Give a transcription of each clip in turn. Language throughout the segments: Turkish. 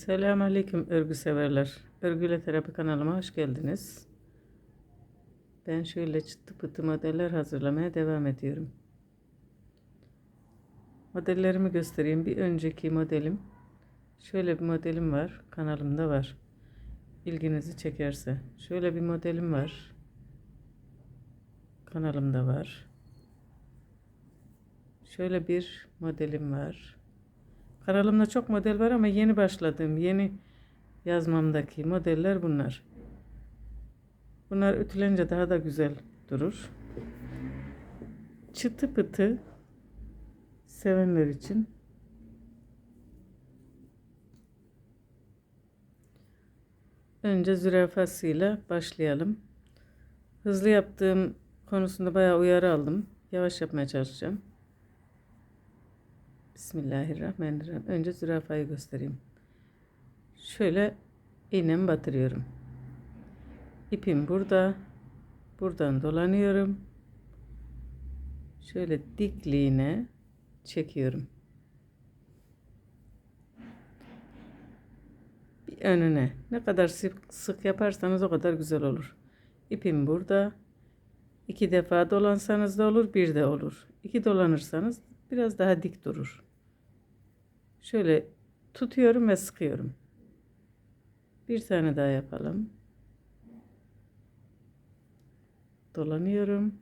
Selamünaleyküm örgü severler. Örgüyle terapi kanalıma hoş geldiniz. Ben şöyle çıtı pıtı modeller hazırlamaya devam ediyorum. Modellerimi göstereyim. Bir önceki modelim şöyle bir modelim var. Kanalımda var. İlginizi çekerse. Şöyle bir modelim var. Kanalımda var. Şöyle bir modelim var. Kanalımda çok model var ama yeni başladığım, yeni yazmamdaki modeller bunlar. Bunlar ütülenince daha da güzel durur. Çıtı pıtı sevenler için önce zürafasıyla başlayalım. Hızlı yaptığım konusunda bayağı uyarı aldım. Yavaş yapmaya çalışacağım. Bismillahirrahmanirrahim. Önce zürafayı göstereyim. Şöyle iğnemi batırıyorum. İpim burada. Buradan dolanıyorum. Şöyle dikliğine çekiyorum. Bir önüne. Ne kadar sık, sık yaparsanız o kadar güzel olur. İpim burada. İki defa dolansanız da olur, bir de olur. İki dolanırsanız biraz daha dik durur. Şöyle tutuyorum ve sıkıyorum. Bir tane daha yapalım. Dolanıyorum.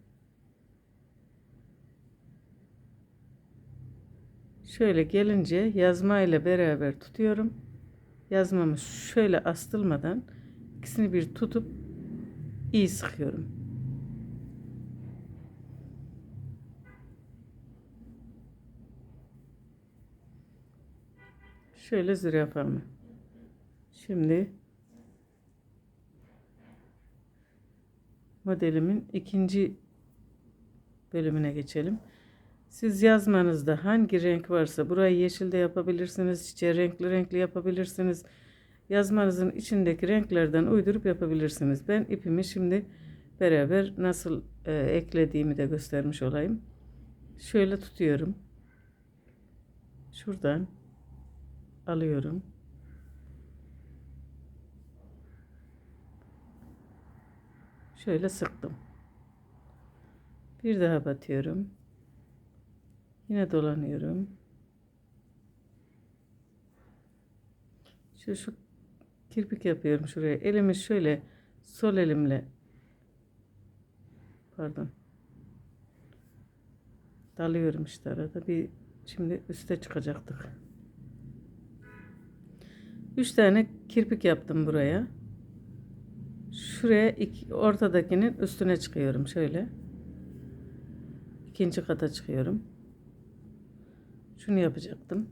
Şöyle gelince yazma ile beraber tutuyorum. Yazmamı şöyle astılmadan ikisini bir tutup iyi sıkıyorum. Şöyle zürafamı. Şimdi modelimin ikinci bölümüne geçelim. Siz yazmanızda hangi renk varsa burayı yeşil de yapabilirsiniz. Çiçeği renkli renkli yapabilirsiniz. Yazmanızın içindeki renklerden uydurup yapabilirsiniz. Ben ipimi şimdi beraber nasıl e, eklediğimi de göstermiş olayım. Şöyle tutuyorum. Şuradan alıyorum. Şöyle sıktım. Bir daha batıyorum. Yine dolanıyorum. Şu şu kirpik yapıyorum şuraya. Elimi şöyle sol elimle pardon dalıyorum işte arada bir şimdi üste çıkacaktık. 3 tane kirpik yaptım buraya. Şuraya iki, ortadakinin üstüne çıkıyorum şöyle. İkinci kata çıkıyorum. Şunu yapacaktım.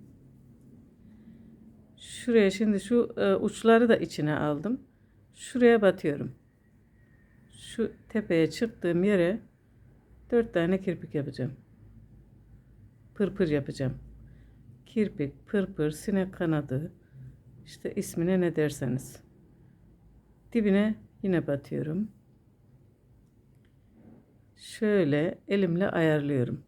Şuraya şimdi şu e, uçları da içine aldım. Şuraya batıyorum. Şu tepeye çıktığım yere dört tane kirpik yapacağım. Pırpır yapacağım. Kirpik, pırpır, sinek kanadı, işte ismine ne derseniz. Dibine yine batıyorum. Şöyle elimle ayarlıyorum.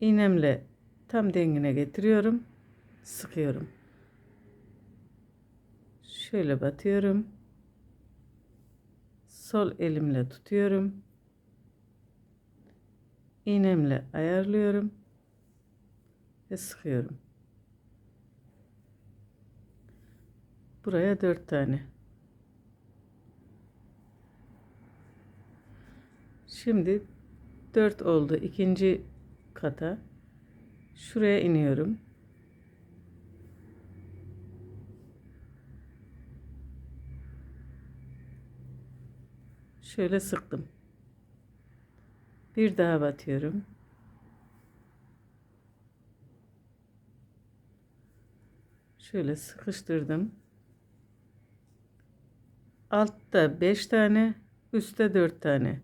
İğnemle tam dengine getiriyorum. Sıkıyorum. Şöyle batıyorum. Sol elimle tutuyorum. İğnemle ayarlıyorum ve sıkıyorum. Buraya dört tane. Şimdi dört oldu. ikinci kata. Şuraya iniyorum. Şöyle sıktım. Bir daha batıyorum. Şöyle sıkıştırdım. Altta 5 tane, üstte 4 tane.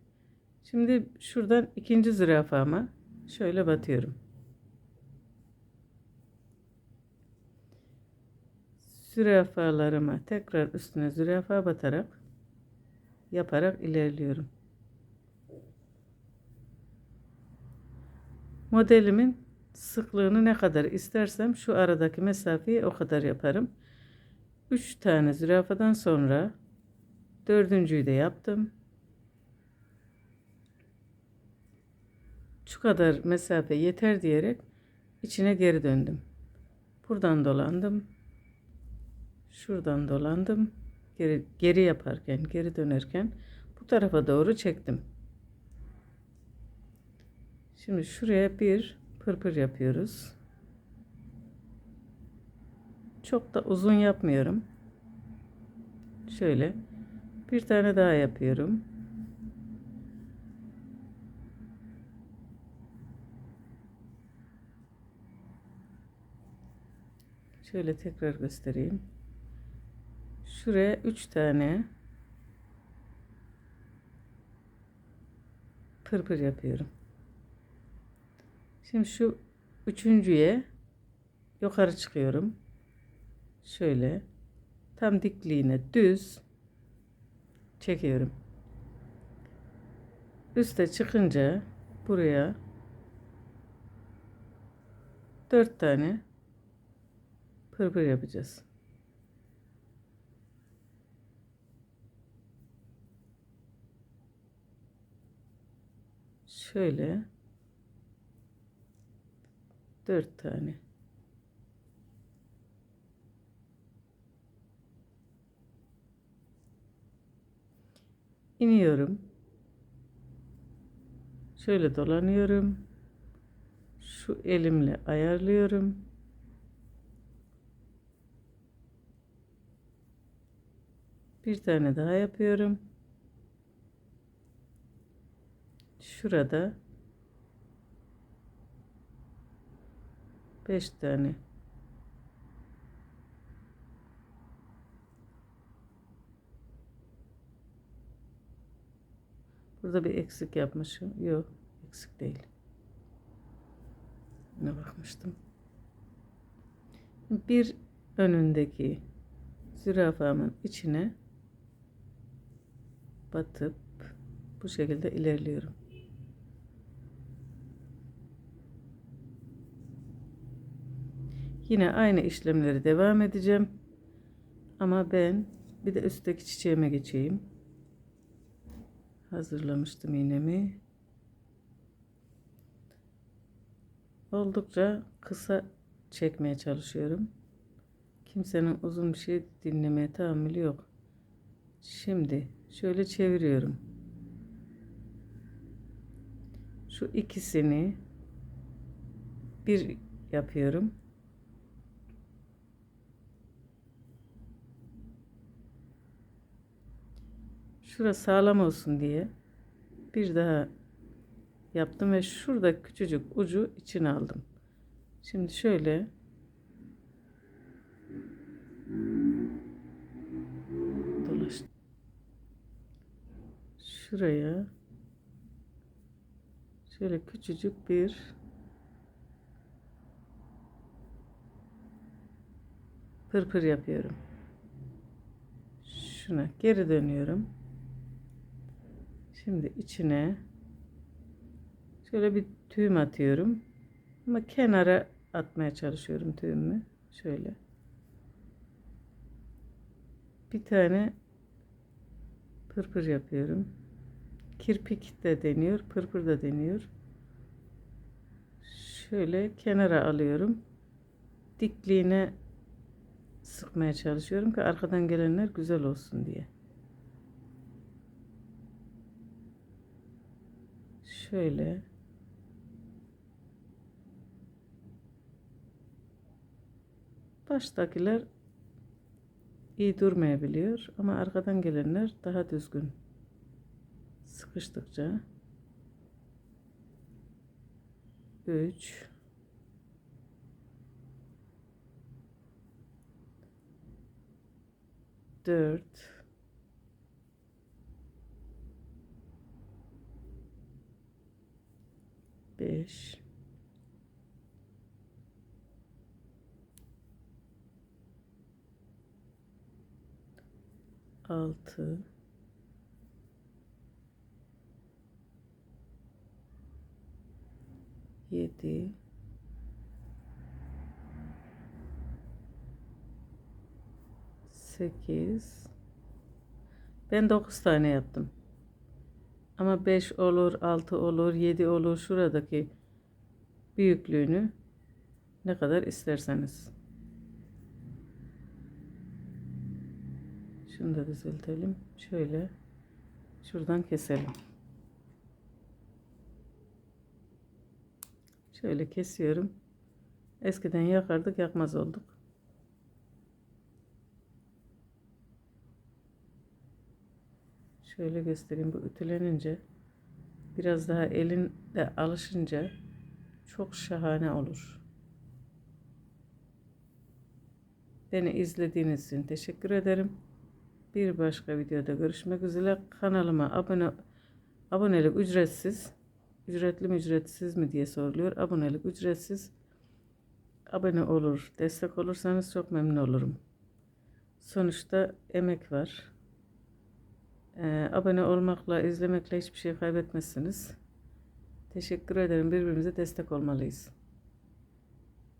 Şimdi şuradan ikinci zürafama şöyle batıyorum. Zürafalarıma tekrar üstüne zürafa batarak yaparak ilerliyorum. Modelimin sıklığını ne kadar istersem şu aradaki mesafeyi o kadar yaparım. 3 tane zürafadan sonra dördüncüyü de yaptım. Şu kadar mesafe yeter diyerek içine geri döndüm. Buradan dolandım. Şuradan dolandım. Geri, geri yaparken, geri dönerken bu tarafa doğru çektim. Şimdi şuraya bir pırpır yapıyoruz. Çok da uzun yapmıyorum. Şöyle bir tane daha yapıyorum. Şöyle tekrar göstereyim. Şuraya 3 tane pırpır yapıyorum. Şimdi şu üçüncüye yukarı çıkıyorum. Şöyle tam dikliğine düz çekiyorum. Üste çıkınca buraya dört tane pırpır yapacağız. Şöyle dört tane. İniyorum. Şöyle dolanıyorum. Şu elimle ayarlıyorum. Bir tane daha yapıyorum. Şurada 5 tane Burada bir eksik yapmışım. Yok, eksik değil. Ne bakmıştım. Bir önündeki zürafamın içine batıp bu şekilde ilerliyorum. Yine aynı işlemleri devam edeceğim. Ama ben bir de üstteki çiçeğime geçeyim. Hazırlamıştım iğnemi. Oldukça kısa çekmeye çalışıyorum. Kimsenin uzun bir şey dinlemeye tahammülü yok. Şimdi şöyle çeviriyorum. Şu ikisini bir yapıyorum. Şurası sağlam olsun diye bir daha yaptım ve şurada küçücük ucu içine aldım. Şimdi şöyle dolaş şuraya şöyle küçücük bir pırpır yapıyorum. Şuna geri dönüyorum. Şimdi içine şöyle bir tüyüm atıyorum. Ama kenara atmaya çalışıyorum tüyümü. Şöyle. Bir tane pırpır yapıyorum. Kirpik de deniyor, pırpır da deniyor. Şöyle kenara alıyorum. Dikliğine sıkmaya çalışıyorum ki arkadan gelenler güzel olsun diye. Şöyle. Baştakiler iyi durmayabiliyor ama arkadan gelenler daha düzgün. Sıkıştıkça 3 4 5 6 7 8 ben 9 tane yaptım. Ama 5 olur, 6 olur, 7 olur. Şuradaki büyüklüğünü ne kadar isterseniz. Şunu da düzeltelim. Şöyle şuradan keselim. Şöyle kesiyorum. Eskiden yakardık, yakmaz olduk. Şöyle göstereyim bu ütülenince biraz daha elin de alışınca çok şahane olur. Beni izlediğiniz için teşekkür ederim. Bir başka videoda görüşmek üzere. Kanalıma abone abonelik ücretsiz. Ücretli mi ücretsiz mi diye soruluyor. Abonelik ücretsiz. Abone olur, destek olursanız çok memnun olurum. Sonuçta emek var. Ee, abone olmakla, izlemekle hiçbir şey kaybetmezsiniz. Teşekkür ederim. Birbirimize destek olmalıyız.